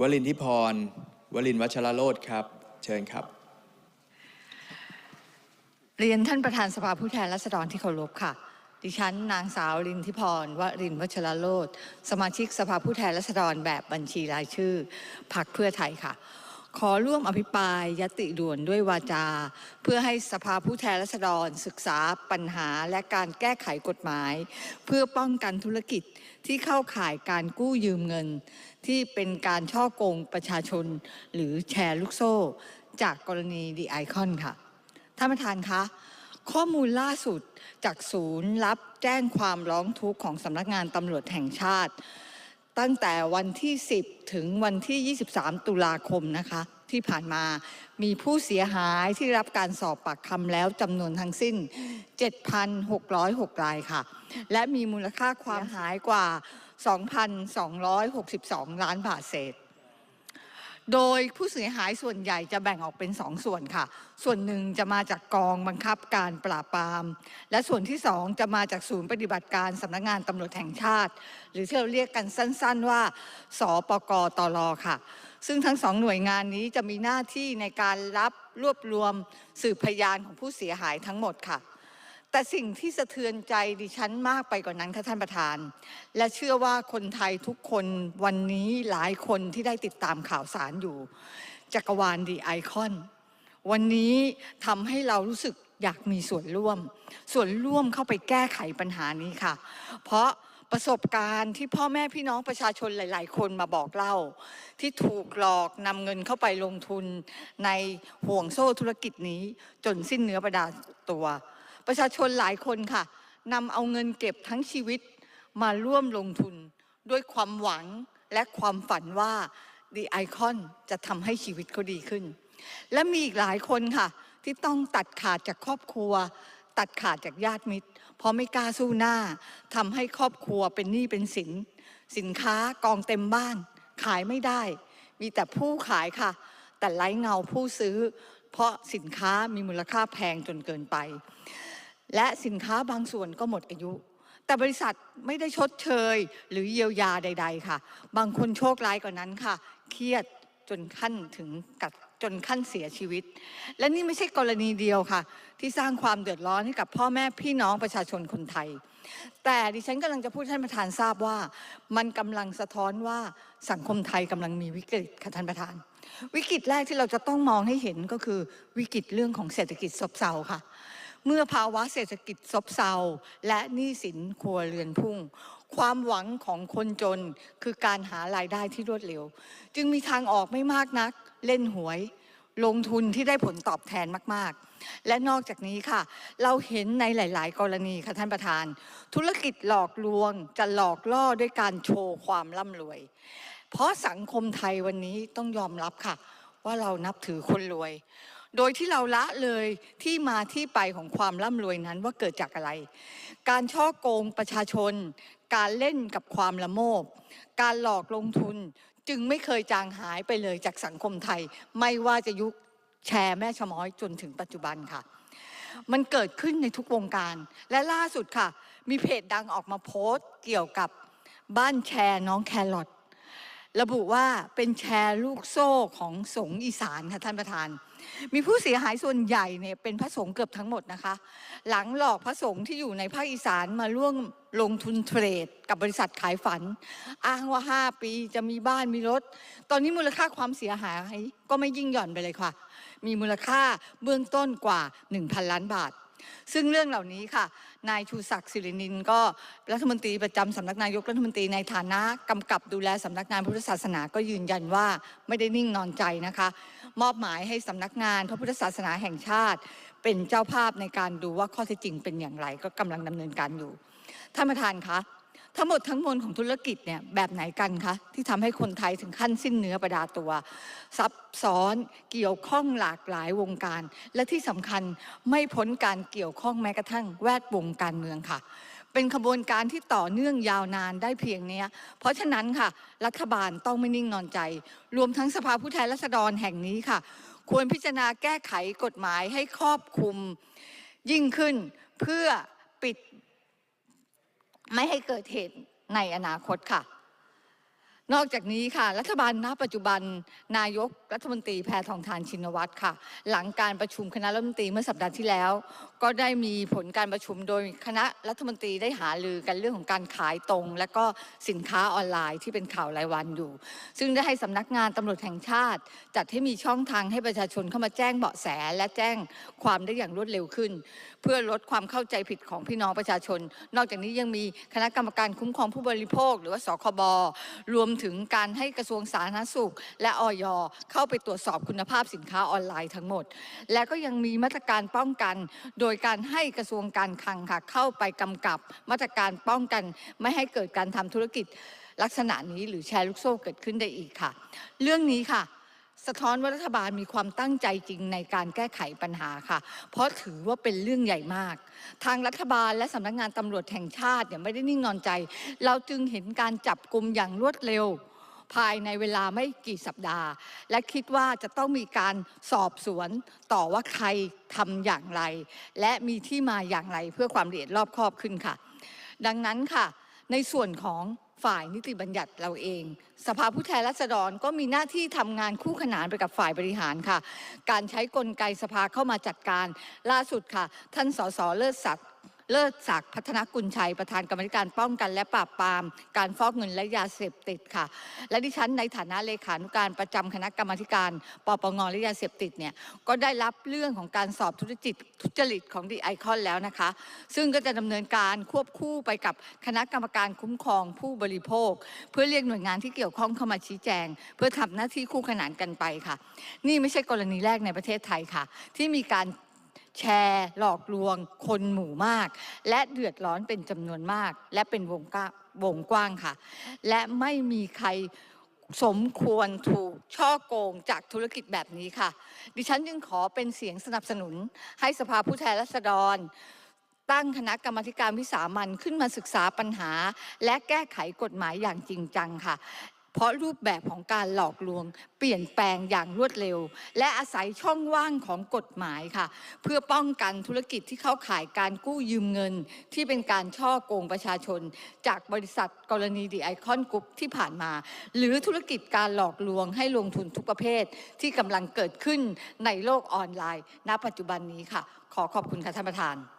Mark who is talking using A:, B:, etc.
A: วลินทิพร วลินวัชรโรธครับ เชิญครับ
B: เรียนท่านประธานสภาผู้แทนราษฎรที่เคารพค่ะ ดิฉันนางสาวลินทิพรวรินทร์วัชรโรธสมาชิกสภาผู้แทนราษฎรแบบบัญชีรายชื่อพรรคเพื่อไทยค่ะ ขอร่วมอภิปรายยติด่วนด้วยวาจา เพื่อให้สภาผู้แทนราษฎรศึกษาปัญหาและการแก้ไขกฎหมาย เพื่อป้องกันธุรกิจที่เข้าข่ายการกู้ยืมเงิน ที่เป็นการช่อโกงประชาชน หรือแชร์ลูกโซ่ จากกรณีดีไอคอนค่ะท่านประธานคะข้อมูลล่าสุดจากศูนย์รับแจ้งความร้องทุกข์ของสำนักงานตำรวจแห่งชาติ ตั้งแต่วันที่ 10 ถึงวันที่ 23 ตุลาคมนะคะที่ผ่านมามีผู้เสียหายที่รับการสอบปากคำแล้วจำนวนทั้งสิ้น 7,606รายค่ะ และมีมูลค่าความหายกว่า 2,262 ล้านบาทเศษ โดยผู้เสียหายส่วนใหญ่จะแบ่งออกเป็นสองส่วนค่ะ ส่วนหนึ่งจะมาจากกองบังคับการปราบปราม และส่วนที่สองจะมาจากศูนย์ปฏิบัติการสำนักงานตำรวจแห่งชาติ หรือที่เราเรียกกันสั้น ๆ ว่า สปกตรค่ะ ซึ่งทั้งสองหน่วยงานนี้จะมีหน้าที่ในการรับรวบรวมสืบพยานของผู้เสียหายทั้งหมดค่ะ แต่สิ่งที่สะเทือนใจดิฉันมากไปกว่านั้นค่ะท่านประธาน และเชื่อว่าคนไทยทุกคนวันนี้หลายคนที่ได้ติดตามข่าวสารอยู่ จักรวาลดีไอคอน วันนี้ทำให้เรารู้สึกอยากมีส่วนร่วม ส่วนร่วมเข้าไปแก้ไขปัญหานี้ค่ะ เพราะประสบการณ์ที่พ่อแม่พี่น้องประชาชนหลาย ๆ คนมาบอกเล่า ที่ถูกหลอกนำเงินเข้าไปลงทุนในห่วงโซ่ธุรกิจนี้จนสิ้นเนื้อประดาตัว ประชาชนหลายคนค่ะนำเอาเงินเก็บทั้งชีวิตมาร่วมลงทุน ด้วยความหวังและความฝันว่าดีไอคอนจะทำให้ชีวิตเขาดีขึ้น และมีอีกหลายคนค่ะ ที่ต้องตัดขาดจากครอบครัว ตัดขาดจากญาติมิตร เพราะไม่กล้าสู้หน้าทำให้ครอบครัวเป็นหนี้เป็นสิน สินค้ากองเต็มบ้าน ขายไม่ได้ มีแต่ผู้ขายค่ะ แต่ไร้เงาผู้ซื้อ เพราะสินค้ามีมูลค่าแพงจนเกินไป และสินค้าบางส่วนก็หมดอายุ แต่บริษัทไม่ได้ชดเชย หรือเยียวยาใด ๆ ค่ะ บางคนโชคร้ายกว่านั้นค่ะ เครียดจนขั้นถึงกับจนขั้นเสียชีวิต และนี่ไม่ใช่กรณีเดียวค่ะ ที่สร้างความเดือดร้อนให้กับพ่อแม่พี่น้องประชาชนคนไทย แต่ดิฉันกำลังจะพูดท่านประธานทราบว่า มันกำลังสะท้อนว่าสังคมไทยกำลังมีวิกฤตค่ะท่านประธาน วิกฤตแรกที่เราจะต้องมองให้เห็นก็คือวิกฤตเรื่องของเศรษฐกิจซบเซาค่ะ เมื่อภาวะเศรษฐกิจซบเซาและหนี้สินครัวเรือนพุ่ง ความหวังของคนจนคือการหารายได้ที่รวดเร็ว จึงมีทางออกไม่มากนัก เล่นหวย ลงทุนที่ได้ผลตอบแทนมากๆ และนอกจากนี้ค่ะ เราเห็นในหลาย ๆ กรณีค่ะท่านประธาน ธุรกิจหลอกลวงจะหลอกล่อด้วยการโชว์ความร่ำรวย เพราะสังคมไทยวันนี้ต้องยอมรับค่ะ ว่าเรานับถือคนรวย โดยที่เราละเลยที่มาที่ไปของความร่ำรวยนั้นว่าเกิดจากอะไร การช่อโกงประชาชน การเล่นกับความละโมบ การหลอกลงทุนจึงไม่เคยจางหายไปเลยจากสังคมไทย ไม่ว่าจะยุคแชร์แม่ชะม้อยจนถึงปัจจุบันค่ะ มันเกิดขึ้นในทุกวงการ และล่าสุดค่ะ มีเพจดังออกมาโพสต์เกี่ยวกับบ้านแชร์น้องแครอทระบุว่าเป็นแชร์ลูกโซ่ของสงอีสานค่ะท่านประธาน มีผู้เสียหายส่วนใหญ่เนี่ยเป็นพระสงฆ์เกือบทั้งหมดนะคะ หลังหลอกพระสงฆ์ที่อยู่ในภาคอีสานมาร่วมลงทุนเทรด กับบริษัทขายฝัน อ้างว่า 5 ปีจะมีบ้านมีรถ ตอนนี้มูลค่าความเสียหายก็ไม่ยิ่งหย่อนไปเลยค่ะ มีมูลค่าเบื้องต้นกว่า 1,000 ล้านบาท ซึ่งเรื่องเหล่านี้ค่ะ นายชูศักดิ์สิรินินก็รัฐมนตรีประจำสำนักนายกรัฐมนตรีในฐานะกำกับดูแลสำนักงานพุทธศาสนาก็ยืนยันว่าไม่ได้นิ่งนอนใจนะคะ มอบหมายให้สำนักงานพระพุทธศาสนาแห่งชาติ เป็นเจ้าภาพในการดูว่าข้อเท็จจริงเป็นอย่างไรก็กำลังดำเนินการอยู่ท่านประธานคะ ทั้งหมดทั้งมวลของธุรกิจเนี่ยแบบไหนกันคะที่ทำให้คนไทยถึงขั้นสิ้นเนื้อประดาตัว ซับซ้อนเกี่ยวข้องหลากหลายวงการ และที่สำคัญไม่พ้นการเกี่ยวข้องแม้กระทั่งแวดวงการเมืองค่ะ เป็นขบวนการที่ต่อเนื่องยาวนานได้เพียงเนี้ย เพราะฉะนั้นค่ะ รัฐบาลต้องไม่นิ่งนอนใจ รวมทั้งสภาผู้แทนราษฎรแห่งนี้ค่ะ ควรพิจารณาแก้ไขกฎหมายให้ครอบคลุมยิ่งขึ้นเพื่อปิด ไม่ให้เกิดเหตุในอนาคตค่ะ นอกจากนี้ค่ะ รัฐบาลณปัจจุบันนายกรัฐมนตรีแพทองทานชินวัตรค่ะ หลังการประชุมคณะรัฐมนตรีเมื่อสัปดาห์ที่แล้ว ก็ได้มีผลการประชุมโดยคณะรัฐมนตรีได้หารือกันเรื่องของการขายตรง และก็สินค้าออนไลน์ที่เป็นข่าวรายวันอยู่ ซึ่งได้ให้สำนักงานตำรวจแห่งชาติ จัดให้มีช่องทางให้ประชาชนเข้ามาแจ้งเบาะแส และแจ้งความได้อย่างรวดเร็วขึ้น เพื่อลดความเข้าใจผิดของพี่น้องประชาชน นอกจากนี้ยังมีคณะกรรมการคุ้มครองผู้บริโภค หรือว่าสคบรวมถึงการให้กระทรวงสาธารณสุข และออยเข้าไปตรวจสอบคุณภาพสินค้าออนไลน์ทั้งหมด และก็ยังมีมาตรการป้องกัน โดยการให้กระทรวงการคลังค่ะเข้าไปกำกับมาตรการป้องกัน ไม่ให้เกิดการทำธุรกิจลักษณะนี้หรือแชร์ลูกโซ่เกิดขึ้นได้อีกค่ะ เรื่องนี้ค่ะ สะท้อนว่ารัฐบาลมีความตั้งใจจริงในการแก้ไขปัญหาค่ะ เพราะถือว่าเป็นเรื่องใหญ่มาก ทางรัฐบาลและสำนักงานตำรวจแห่งชาติเนี่ยไม่ได้นิ่งนอนใจ เราจึงเห็นการจับกลุ่มอย่างรวดเร็ว ภายในเวลาไม่กี่สัปดาห์ และคิดว่าจะต้องมีการสอบสวนต่อว่าใครทำอย่างไร และมีที่มาอย่างไรเพื่อความละเอียดรอบคอบขึ้นค่ะ ดังนั้นค่ะ ในส่วนของ ฝ่ายนิติบัญญัติเราเอง สภาผู้แทนราษฎรก็มีหน้าที่ทำงานคู่ขนานไปกับฝ่ายบริหารค่ะ การใช้กลไกสภาเข้ามาจัดการล่าสุดค่ะ ท่านสสเลิศศักดิ์ เลิศศักดิ์พัฒนกุลชัยประธานกรรมธิการป้องกันและปราบปราม การฟอกเงินและยาเสพติดค่ะ และดิฉันในฐานะเลขานุการประจำคณะกรรมการปปงและยาเสพติดเนี่ยก็ได้รับเรื่องของการสอบธุรกิจทุจริตของดีไอคอนแล้วนะคะ ซึ่งก็จะดำเนินการควบคู่ไปกับคณะกรรมการคุ้มครองผู้บริโภค เพื่อเรียกหน่วยงานที่เกี่ยวข้องเข้ามาชี้แจง เพื่อทำหน้าที่คู่ขนานกันไปค่ะ นี่ไม่ใช่กรณีแรกในประเทศไทยค่ะ ที่มีการ แชร์หลอกลวง คนหมู่มาก และเดือดร้อนเป็นจำนวนมาก และเป็นวงกว้างวงกว้างค่ะ และไม่มีใครสมควรถูกช่อโกงจากธุรกิจแบบนี้ค่ะ ดิฉันจึงขอเป็นเสียงสนับสนุน ให้สภาผู้แทนราษฎร ตั้งคณะกรรมการวิสามันขึ้นมาศึกษาปัญหา และแก้ไขกฎหมายอย่างจริงจังค่ะ เพราะรูปแบบของการหลอกลวง เปลี่ยนแปลงอย่างรวดเร็ว และอาศัยช่องว่างของกฎหมายค่ะ เพื่อป้องกันธุรกิจที่เข้าขายการกู้ยืมเงิน ที่เป็นการช่อโกงประชาชน จากบริษัทกรณีดีไอคอนกรุ๊ปที่ผ่านมา หรือธุรกิจการหลอกลวงให้ลงทุนทุกประเภท ที่กำลังเกิดขึ้นในโลกออนไลน์ ณ ปัจจุบันนี้ค่ะ ขอขอบคุณค่ะท่านประธาน